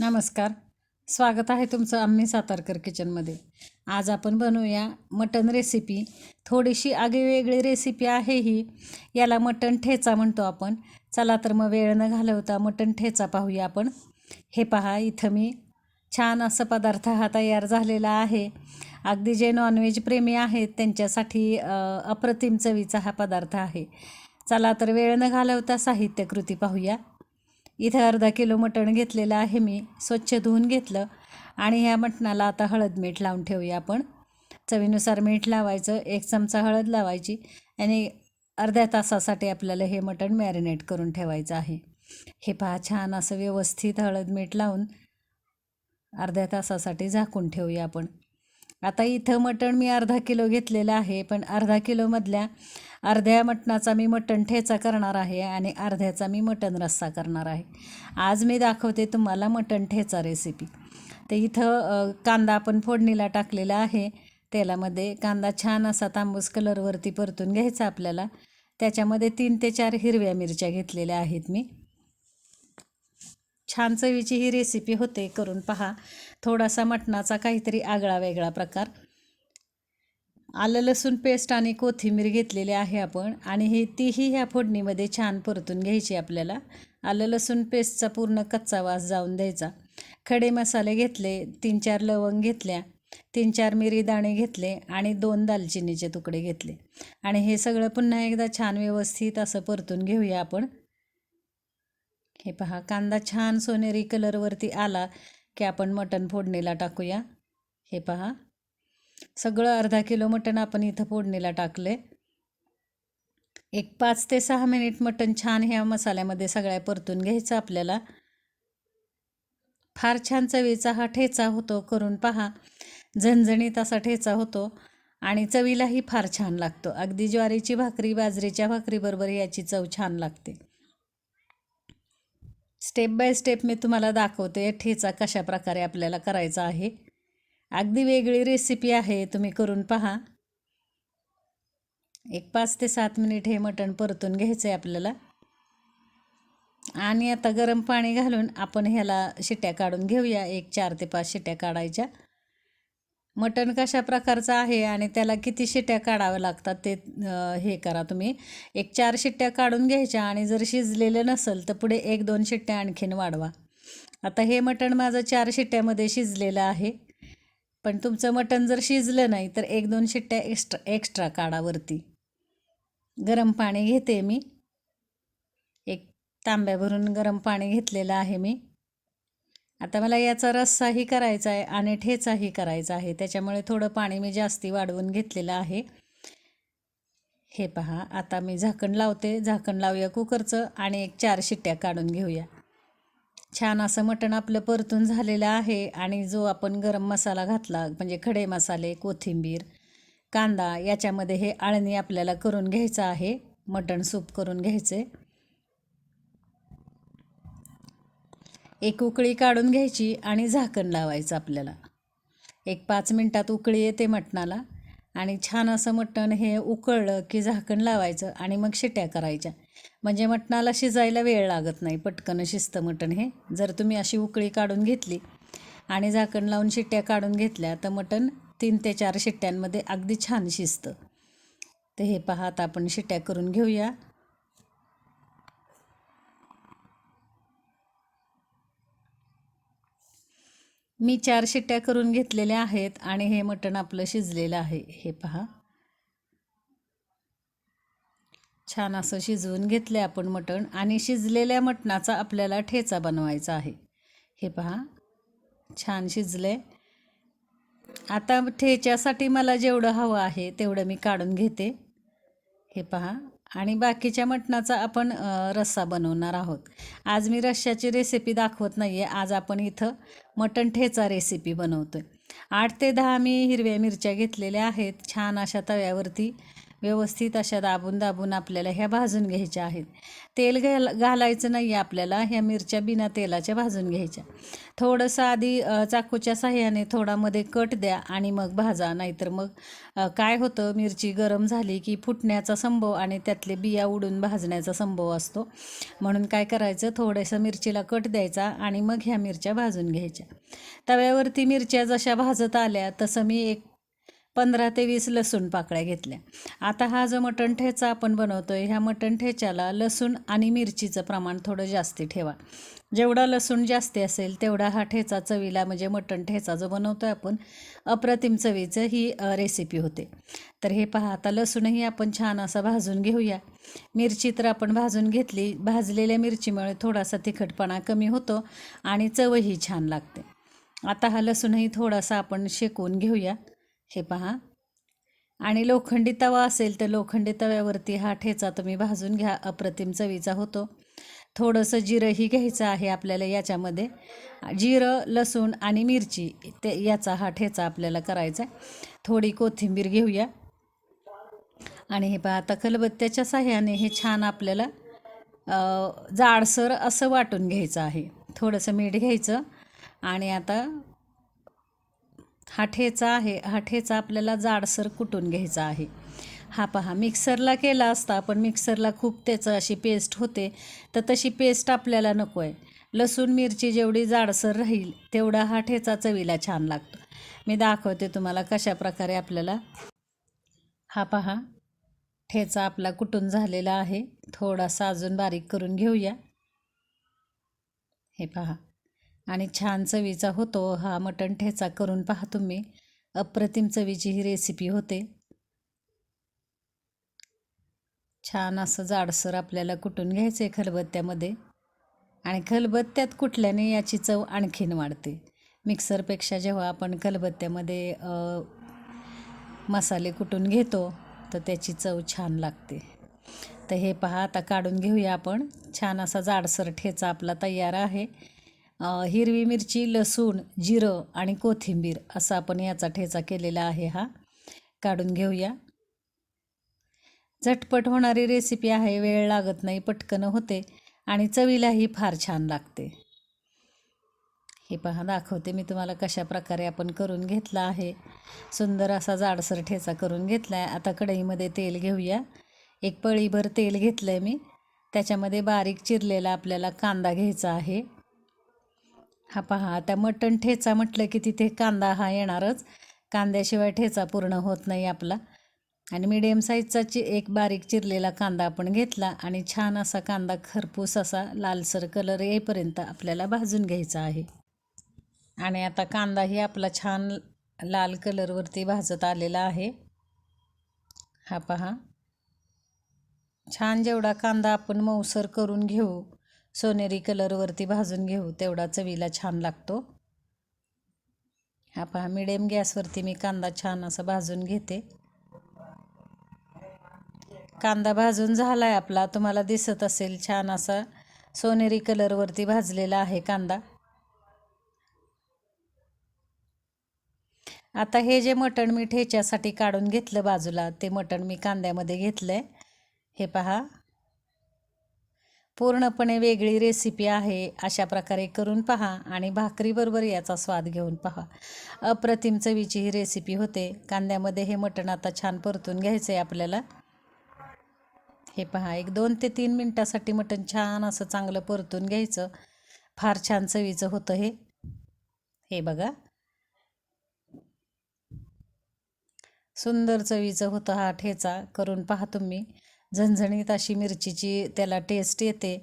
नमस्कार. स्वागत आहे तुमचं आम्ही सातारकर किचनमध्ये. आज आपण बनवूया मटन रेसिपी थोडीशी आगळीवेगळी रेसिपी आहे ही याला मटण ठेचा म्हणतो आपण. चला तर मग वेळ न घालवता मटण ठेचा पाहूया आपण. हे पहा इथं मी छान असं पदार्थ हा तयार झालेला आहे. अगदी जे नॉनव्हेज प्रेमी आहेत त्यांच्यासाठी अप्रतिम चवीचा हा पदार्थ आहे. चला तर वेळ न घालवता साहित्यकृती पाहूया. इथं अर्धा किलो मटण घेतलेलं आहे मी स्वच्छ धुवून घेतलं. आणि ह्या मटणाला आता हळद मीठ लावून ठेवूया आपण. चवीनुसार मीठ लावायचं एक चमचा हळद लावायची आणि अर्ध्या तासासाठी आपल्याला हे मटण मॅरिनेट करून ठेवायचं आहे. हे पहा छान असं व्यवस्थित हळद मीठ लावून अर्ध्या तासासाठी झाकून ठेवूया आपण. आता इथं मटण मी अर्धा किलो घेतलेलं आहे पण अर्धा किलोमधल्या अर्ध्या मटणाचा मी मटण ठेचा करणार आहे आणि अर्ध्याचा मी मटण रस्सा करणार आहे. आज मी दाखवते तुम्हाला मटण ठेचा रेसिपी. तर इथं कांदा आपण फोडणीला टाकलेला आहे. तेलामध्ये कांदा छान असा तांबूस कलरवरती परतून घ्यायचा आपल्याला. त्याच्यामध्ये तीन ते चार हिरव्या मिरच्या घेतलेल्या आहेत मी. छान चवीची ही रेसिपी होते करून पहा. थोडासा मटणाचा काहीतरी आगळा वेगळा प्रकार. आलं लसूण पेस्ट आणि कोथिंबीर घेतलेली आहे आपण आणि हे तीही ह्या फोडणीमध्ये छान परतून घ्यायची आपल्याला. आलं लसूण पेस्टचा पूर्ण कच्चा वास जाऊन द्यायचा. खडे मसाले घेतले तीन चार लवंग घेतल्या तीन चार मिरी दाणे घेतले आणि दोन दालचिनीचे तुकडे घेतले. आणि हे सगळं पुन्हा एकदा छान व्यवस्थित असं परतून घेऊया आपण. हे पहा कांदा छान सोनेरी कलरवरती आला. की आपण मटण फोडणीला टाकूया. हे पहा. सगळं अर्धा किलो मटण आपण इथं फोडणीला टाकले एक पाच ते सहा मिनिट मटण छान ह्या मसाल्यामध्ये सगळ्या परतून घ्यायचं आपल्याला. फार छान चवीचा हा ठेचा होतो करून पहा. झणझणीत असा ठेचा होतो आणि चवीलाही फार छान लागतो. अगदी ज्वारीची भाकरी बाजरीच्या भाकरीबरोबर याची चव छान लागते. स्टेप बाय स्टेप मी तुम्हाला दाखवते ठेचा कशा प्रकारे आपल्याला करायचा आहे. अगदी वेगळी रेसिपी आहे तुम्ही करून पहा. एक पाच ते सात मिनिट हे मटण परतून घ्यायचं आहे आपल्याला. आणि आता गरम पाणी घालून आपण ह्याला शिट्ट्या काढून घेऊया एक चार ते पाच शिट्ट्या काढायच्या. मटण कशा प्रकारचं आहे आणि त्याला किती शिट्ट्या काढाव्या लागतात ते हे करा तुम्ही. एक चार शिट्ट्या काढून घ्यायच्या आणि जर शिजलेलं नसेल तर पुढे एक दोन शिट्ट्या आणखीन वाढवा. आता हे मटण माझं चार शिट्ट्यामध्ये शिजलेलं आहे. पण तुमचं मटण जर शिजलं नाही तर एक दोन शिट्ट्या एक्स्ट्रा एक्स्ट्रा काढावरती गरम पाणी घेते मी. एक तांब्या भरून गरम पाणी घेतलेलं आहे मी. आता मला याचा रस्साही करायचा आहे आणि ठेचाही करायचा आहे. त्याच्यामुळे थोडं पाणी मी जास्ती वाढवून घेतलेलं आहे. हे पहा आता मी झाकण लावते. झाकण लावूया कुकरचं आणि एक चार शिट्ट्या काढून घेऊया. छान असं मटण आपलं परतून झालेलं आहे आणि जो आपण गरम मसाला घातला म्हणजे खडे मसाले कोथिंबीर कांदा याच्यामध्ये हे आळणी आपल्याला करून घ्यायचं आहे. मटण सूप करून घ्यायचे. एक उकळी काढून घ्यायची आणि झाकण लावायचं आपल्याला. एक पाच मिनटात उकळी येते मटणाला आणि छान असं मटण हे उकळलं की झाकण लावायचं आणि मग शिट्या करायच्या. म्हणजे मटणाला शिजायला वेळ लागत नाही पटकन शिजतं मटण हे. जर तुम्ही अशी उकळी काढून घेतली आणि झाकण लावून शिट्ट्या काढून घेतल्या तर मटण तीन ते चार शिट्ट्यांमध्ये अगदी छान शिजतं. तर हे पहा आपण शिट्ट्या करून घेऊया. मी चार शिट्ट्या करून घेतलेल्या आहेत आणि हे मटण आपलं शिजलेलं आहे. हे पहा. छान असं शिजवून घेतलं आपण मटण आणि शिजलेल्या मटणाचा आपल्याला ठेचा बनवायचा आहे. हे पहा. छान शिजले आता ठेच्यासाठी मला जेवढं हवं आहे तेवढं मी काढून घेते. हे पहा. आणि बाकीच्या मटणाचा आपण रस्सा बनवणार आहोत. आज मी रश्श्याची रेसिपी दाखवत नाही आहे आज आपण इथं मटण ठेचा रेसिपी बनवतो आहे आठ ते दहा मी हिरव्या मिरच्या घेतलेल्या आहेत. छान अशा तव्यावरती व्यवस्थित अशा दाबून दाबून आपल्याला ह्या भाजून घ्यायच्या आहेत. तेल घाल घालायचं नाही आहे आपल्याला ह्या मिरच्या बिना तेलाच्या भाजून घ्यायच्या. थोडंसं आधी चाकूच्या साह्याने थोडा मध्ये कट द्या आणि मग भाजा. नाहीतर मग काय होतं मिरची गरम झाली की फुटण्याचा संभव आणि त्यातले बिया उडून भाजण्याचा संभव असतो. म्हणून काय करायचं थोडंसं मिरचीला कट द्यायचा आणि मग ह्या मिरच्या भाजून घ्यायच्या. तव्यावरती मिरच्या जशा भाजत आल्या तसं मी एक पंधरा ते वीस लसूण पाकळ्या घेतल्या. आता हा जो मटण ठेचा आपण बनवतो आहे ह्या मटण ठेच्याला लसूण आणि मिरचीचं प्रमाण थोडं जास्ती ठेवा. जेवढा लसूण जास्ती असेल तेवढा हा ठेचा चवीला म्हणजे मटण ठेचा जो बनवतो आहे आपण अप्रतिम चवीचं ही रेसिपी होते. तर हे पहा आता लसूणही आपण छान असा भाजून घेऊया. मिरची तर आपण भाजून घेतली. भाजलेल्या मिरचीमुळे थोडासा तिखटपणा कमी होतो आणि चवही छान लागते. आता हा लसूणही थोडासा आपण शेकवून घेऊया. हे पहा. आणि लोखंडी तवा असेल तर लोखंडी तव्यावरती हा ठेचा तुम्ही भाजून घ्या. अप्रतिम चवीचा होतो. थोडंसं जिरंही घ्यायचं आहे आपल्याला याच्यामध्ये. जिरं लसूण आणि मिरची ते याचा हा ठेचा आपल्याला करायचा आहे. थोडी कोथिंबीर घेऊया. आणि हे पहा आता खलबत्त्याच्या साह्याने हे छान आपल्याला जाडसर असं वाटून घ्यायचं आहे. थोडंसं मीठ घ्यायचं. आणि आता हा ठेचा आहे हा ठेचा आपल्याला जाडसर कुटून घ्यायचा आहे. हा पहा मिक्सरला केला असता पण मिक्सरला खूप त्याचं अशी पेस्ट होते तर तशी पेस्ट आपल्याला नको आहे लसूण मिरची जेवढी जाडसर राहील तेवढा हा ठेचा चवीला छान लागतो. मी दाखवते तुम्हाला कशा प्रकारे आपल्याला हा पहा ठेचा आपला कुटून झालेला आहे. थोडासा अजून बारीक करून घेऊया. हे पहा. आणि छान चवीचा होतो हा मटण ठेचा करून पहा तुम्ही. अप्रतिम चवीची ही रेसिपी होते. छान असं जाडसर आपल्याला कुटून घ्यायचं आहे खलबत्त्यामध्ये. आणि खलबत्त्यात कुटल्याने याची चव आणखीन वाढते. मिक्सरपेक्षा जेव्हा आपण खलबत्त्यामध्ये मसाले कुटून घेतो तर त्याची चव छान लागते. तर हे पहा आता काढून घेऊया आपण. छान असा जाडसर ठेचा आपला तयार आहे. हिरवी मिरची लसूण जिरं आणि कोथिंबीर असा आपण याचा ठेचा केलेला आहे हा. काढून घेऊया. झटपट होणारी रेसिपी आहे वेळ लागत नाही पटकन होते आणि चवीलाही फार छान लागते. हे पहा दाखवते मी तुम्हाला कशा प्रकारे आपण करून घेतला आहे. सुंदर असा जाडसर ठेचा करून घेतला आहे आता कढईमध्ये तेल घेऊया. एक पळीभर तेल घेतलं आहे मी. त्याच्यामध्ये बारीक चिरलेला आपल्याला कांदा घ्यायचा आहे. हा पहा आता मटण ठेचा म्हटलं की तिथे कांदा हा येणारच. कांद्याशिवाय ठेचा पूर्ण होत नाही आपला. आणि मिडियम साईजचा चि एक बारीक चिरलेला कांदा आपण घेतला आणि छान असा कांदा खरपूस असा लालसर कलर येईपर्यंत आपल्याला भाजून घ्यायचा आहे. आणि आता कांदाही आपला छान लाल कलरवरती भाजत आलेला आहे. हा पहा. छान जेवढा कांदा आपण मऊसर करून घेऊ सोनेरी कलरवरती भाजून घेऊ. तेवढा चवीला छान लागतो. हा पहा मिडियम गॅसवरती मी कांदा छान असा भाजून घेते. कांदा भाजून झाला आहे आपला. तुम्हाला दिसत असेल छान असा सोनेरी कलरवरती भाजलेला आहे कांदा. आता हे जे मटण मी ठेच्यासाठी काढून घेतलं बाजूला ते मटण मी कांद्यामध्ये घेतलं आहे हे पहा पूर्णपणे वेगळी रेसिपी आहे अशा प्रकारे करून पहा आणि भाकरीबरोबर याचा स्वाद घेऊन पहा. अप्रतिम चवीची ही रेसिपी होते. कांद्यामध्ये हे मटण आता छान परतून घ्यायचं आहे आपल्याला. हे पहा एक दोन ते तीन मिनटासाठी मटण छान असं चांगलं परतून घ्यायचं. फार छान चवीचं होतं हे. हे बघा. सुंदर चवीचं होतं हा ठेचा. करून पहा तुम्ही. झणझणीत अशी मिरचीची त्याला टेस्ट येते.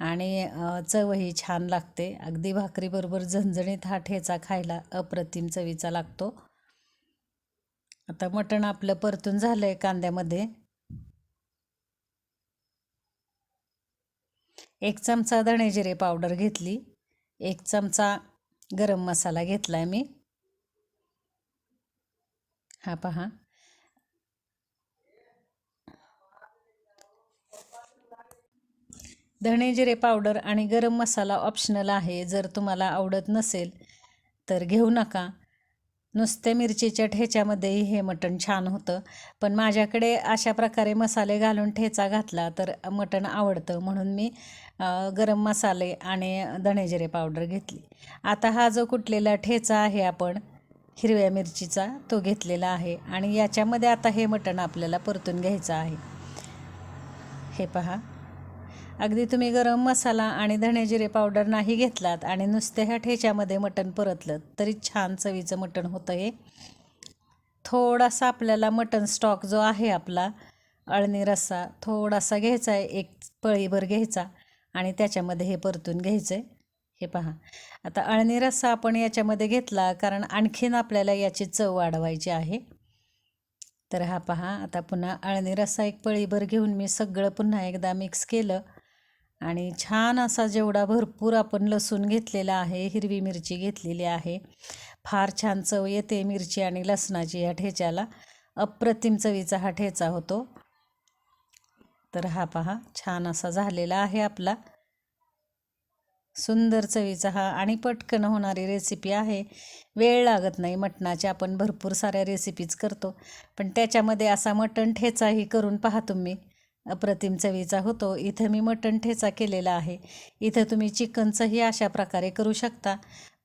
आणि चवही छान लागते. अगदी भाकरीबरोबर झणझणीत हा ठेचा खायला अप्रतिम चवीचा लागतो. आता मटण आपलं परतून झालं आहे कांद्यामध्ये. एक चमचा धणेजिरे पावडर घेतली. एक चमचा गरम मसाला घेतला आहे मी. हा पहा. धणे जिरे पावडर आणि गरम मसाला ऑप्शनल आहे. जर तुम्हाला आवडत नसेल तर घेऊ नका. नुसते मिरचीच्या ठेच्यामध्येही हे मटण छान होतं. पण माझ्याकडे अशा प्रकारे मसाले घालून ठेचा घातला तर मटण आवडतं. म्हणून मी गरम मसाले आणि धणेजिरे पावडर घेतली. आता हा जो कुटलेला ठेचा आहे आपण हिरव्या मिरचीचा तो घेतलेला आहे. आणि याच्यामध्ये आता हे मटण आपल्याला परतून घ्यायचं आहे. हे पहा. अगदी तुम्ही गरम मसाला आणि धणेजिरे पावडर नाही घेतलात आणि नुसत्या ह्या ठेच्यामध्ये मटण परतलं तरी छान चवीचं मटण होतं हे थोडासा आपल्याला मटण स्टॉक जो आहे आपला अळणी रस्सा थोडासा घ्यायचा आहे एक पळीभर घ्यायचा आणि त्याच्यामध्ये हे परतून घ्यायचं आहे हे पहा. आता अळणी रस्सा आपण याच्यामध्ये घेतला कारण आणखीन आपल्याला याची चव वाढवायची आहे. तर हा पहा आता पुन्हा अळणी रस्सा एक पळीभर घेऊन मी सगळं पुन्हा एकदा मिक्स केलं. आणि छान असा जेवढा भरपूर आपण लसूण घेतलेला आहे हिरवी मिरची घेतलेली आहे. फार छान चव येते मिरची आणि लसणाची ह्या ठेच्याला. अप्रतिम चवीचा हा ठेचा होतो. तर हा पहा छान असा झालेला आहे आपला. सुंदर चवीचा हा आणि पटकन होणारी रेसिपी आहे. वेळ लागत नाही मटणाच्या आपण भरपूर साऱ्या रेसिपीज करतो. पण त्याच्यामध्ये असा मटण ठेचाही करून पहा तुम्ही. अप्रतिम चवीचा होतो. इथं मी मटण ठेचा केलेला आहे. इथं तुम्ही चिकनचंही अशा प्रकारे करू शकता.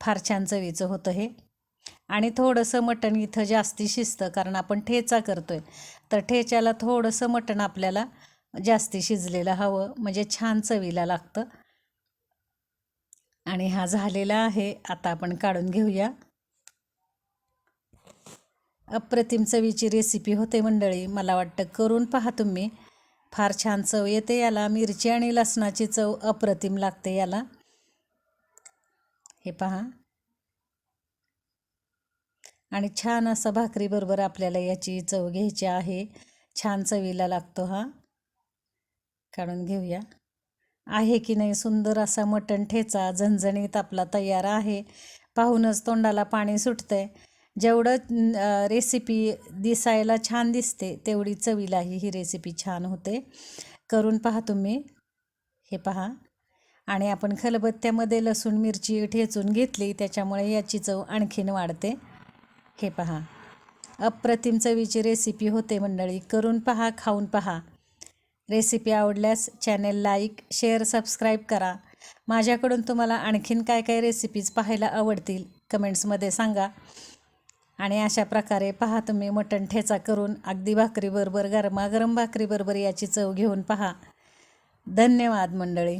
फार छान चवीचं होतं हे. आणि थोडंसं मटण इथं जास्ती शिजतं कारण आपण ठेचा करतो आहे तर ठेच्याला थोडंसं मटण आपल्याला जास्ती शिजलेलं हवं. म्हणजे छान चवीला लागतं. आणि हा झालेला आहे. आता आपण काढून घेऊया. अप्रतिम चवीची रेसिपी होते मंडळी. मला वाटतं करून पहा तुम्ही. फार छान चव येते याला. मिरची आणि लसणाची चव अप्रतिम लागते याला. हे पहा. आणि छान असा भाकरीबरोबर आपल्याला याची चव घ्यायची आहे. छान चवीला लागतो हा. काढून घेऊया. आहे की नाही सुंदर असा मटण ठेचा झणझणीत आपला तयार आहे. पाहूनच तोंडाला पाणी सुटतंय. जेवढं रेसिपी दिसायला छान दिसते तेवढी चवीलाही ही रेसिपी छान होते. करून पहा तुम्ही. हे पहा. आणि आपण खलबत्त्यामध्ये लसूण मिरची ठेचून घेतली त्याच्यामुळे याची चव आणखीन वाढते. हे पहा. अप्रतिम चवीची रेसिपी होते मंडळी. करून पहा खाऊन पहा. रेसिपी आवडल्यास चॅनेल लाईक शेअर सबस्क्राईब करा. माझ्याकडून तुम्हाला आणखीन काय काय रेसिपीज पाहायला आवडतील कमेंट्समध्ये सांगा. आणि अशा प्रकारे पहा तुम्ही मटण ठेचा करून अगदी भाकरीबरोबर गरमागरम भाकरीबरोबर याची चव घेऊन पहा. धन्यवाद मंडळी.